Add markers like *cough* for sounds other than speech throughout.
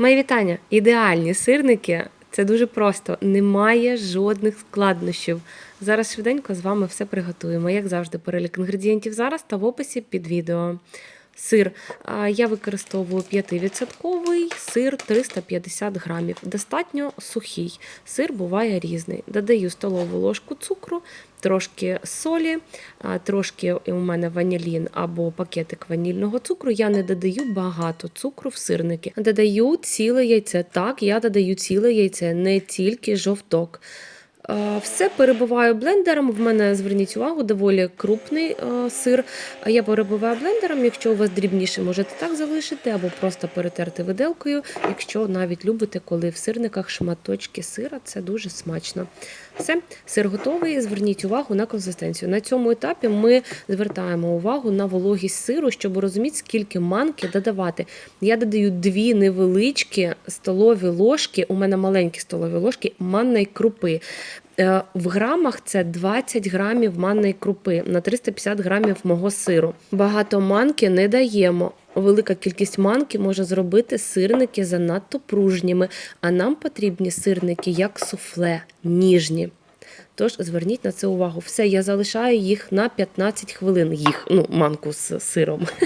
Мої вітання! Ідеальні сирники. Це дуже просто, немає жодних складнощів. Зараз швиденько з вами все приготуємо. Як завжди, перелік інгредієнтів зараз та в описі під відео. Сир. Я використовую 5% сир 350 грамів. Достатньо сухий. Сир буває різний. Додаю столову ложку цукру, трошки солі, трошки у мене ванілін або пакетик ванільного цукру. Я не додаю багато цукру в сирники. Додаю ціле яйце. Так, я додаю ціле яйце, не тільки жовток. Е, Все перебиваю блендером. В мене зверніть увагу, доволі крупний е, сир. Я перебиваю блендером. Якщо у вас дрібніше, можете так залишити, або просто перетерти виделкою. Якщо навіть любите, коли в сирниках шматочки сира, це дуже смачно. Все, сир готовий. Зверніть увагу на консистенцію. На цьому етапі ми звертаємо увагу на вологість сиру, щоб розуміти, скільки манки додавати. Я додаю дві невеличкі столові ложки. У мене маленькі столові ложки манної крупи. Е, В грамах це 20 грамів манної крупи на 350 грамів мого сиру. Багато манки не даємо. Велика кількість манки може зробити сирники занадто пружніми, а нам потрібні сирники як суфле, ніжні. Тож зверніть на це увагу. Все, я залишаю їх на 15 хвилин. Їх, ну, манку з сиром. *laughs*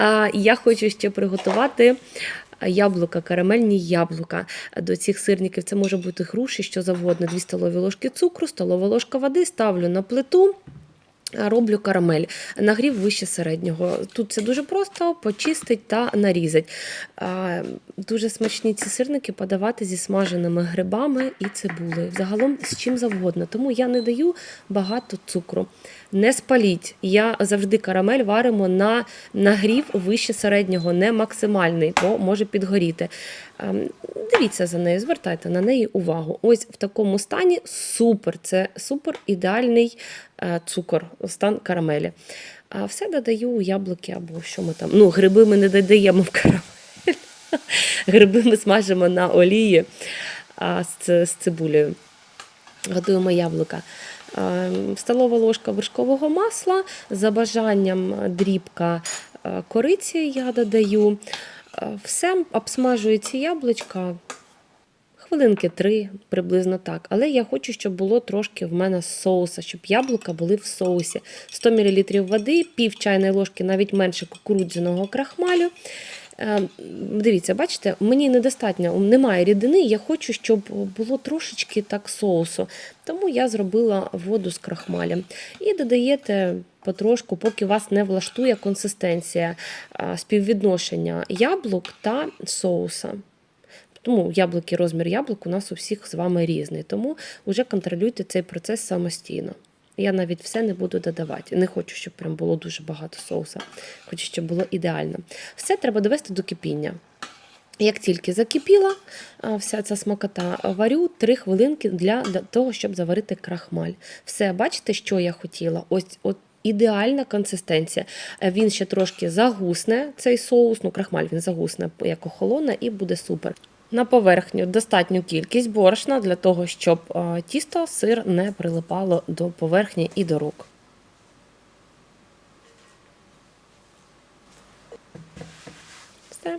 А я хочу ще приготувати яблука, карамельні яблука. До цих сирників це може бути груші, що завгодно. 2 столові ложки цукру, столова ложка води, ставлю на плиту. Роблю карамель, нагрів вище середнього. Тут це дуже просто почистить та нарізать. Дуже смачні ці сирники подавати зі смаженими грибами і цибулею. Загалом з чим завгодно. Тому я не даю багато цукру. Не спаліть. Я завжди карамель варимо на нагрів вище середнього, не максимальний, бо може підгоріти. Дивіться за нею, звертайте на неї увагу. Ось в такому стані супер. Це супер ідеальний цукор, стан карамелі. А все додаю у яблуки або що ми там. Ну, гриби ми не додаємо в карамель. *laughs* Гриби ми смажимо на олії а, з, з цибулею. Готуємо яблука. Е, Столова ложка вершкового масла, за бажанням дрібка е, кориці я додаю. Е, Все обсмажую ці яблучка хвилинки три, приблизно так. Але я хочу, щоб було трошки в мене соуса, щоб яблука були в соусі. 100 мл води, пів чайної ложки, навіть менше кукурудзяного крахмалю. Е, Дивіться, бачите, мені недостатньо, немає рідини, я хочу, щоб було трошечки так соусу. Тому я зробила воду з крахмалем. І додаєте потрошку, поки вас не влаштує консистенція е, співвідношення яблук та соуса. Тому яблуки, розмір яблук у нас у всіх з вами різний. Тому вже контролюйте цей процес самостійно. Я навіть все не буду додавати. Не хочу, щоб прям було дуже багато соуса. Хочу, щоб було ідеально. Все треба довести до кипіння. Як тільки закипіла вся ця смакота, варю 3 хвилинки для, того, щоб заварити крахмаль. Все, бачите, що я хотіла? Ось от ідеальна консистенція. Е, Він ще трошки загусне, цей соус, ну крахмаль він загусне, як охолоне, і буде супер. На поверхню достатню кількість борошна для того, щоб е, тісто, сир не прилипало до поверхні і до рук. Все.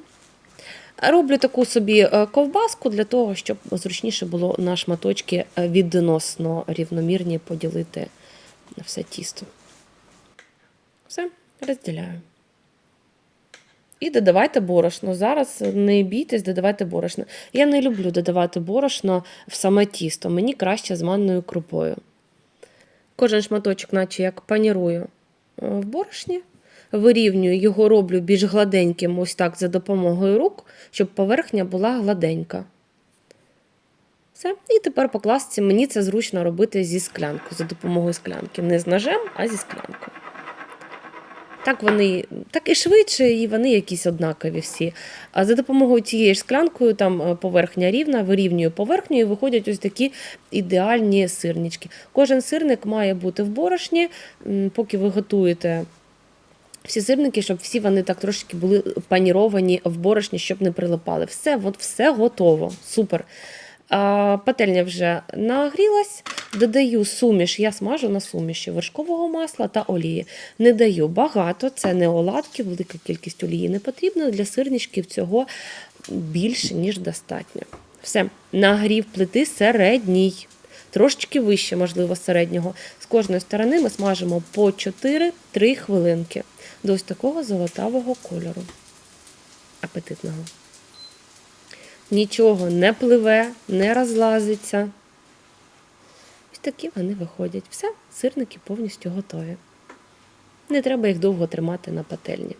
Роблю таку собі е, ковбаску для того, щоб зручніше було на шматочки е, відносно рівномірні поділити все тісто. Все, розділяю. І додавайте борошно. Зараз не бійтесь, додавайте борошно. Я не люблю додавати борошно в саме тісто. Мені краще з манною крупою. Кожен шматочок, наче як панірую е, в борошні. Вирівнюю його роблю більш гладеньким, ось так за допомогою рук, щоб поверхня була гладенька. Все. І тепер покласти, мені це зручно робити зі склянкою, за допомогою склянки. Не з ножем, а зі склянкою. Так вони так і швидше, і вони якісь однакові всі. А за допомогою цієї ж склянкою там е, поверхня рівна, вирівнюю поверхню і виходять ось такі ідеальні сирнички. Кожен сирник має бути в борошні, поки ви готуєте. Всі сирники, щоб всі вони так трошки були паніровані в борошні, щоб не прилипали. Все, от все готово. Супер. Пательня вже нагрілась, додаю суміш, я смажу на суміші вершкового масла та олії. Не даю багато, це не оладки, велика кількість олії не потрібна. Для сирничків цього більше, ніж достатньо. Все, нагрів плити середній. Трошечки вище, можливо, середнього. З кожної сторони ми смажимо по 4-3 хвилинки до ось такого золотавого кольору. Апетитного. Нічого не пливе, не розлазиться. Ось такі вони виходять. Все, сирники повністю готові. Не треба їх довго тримати на пательні.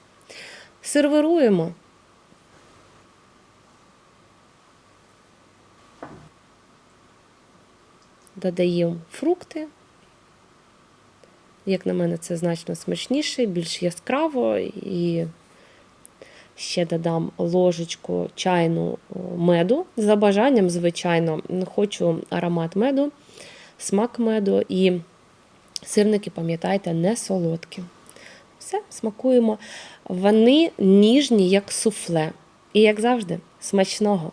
Сервируємо. Додаємо фрукти. Як на мене, це значно смачніше, більш яскраво і ще додам ложечку чайну меду. За бажанням, звичайно, хочу аромат меду, смак меду і сирники, пам'ятайте, не солодкі. Все, смакуємо. Вони ніжні, як суфле. І, як завжди, смачного!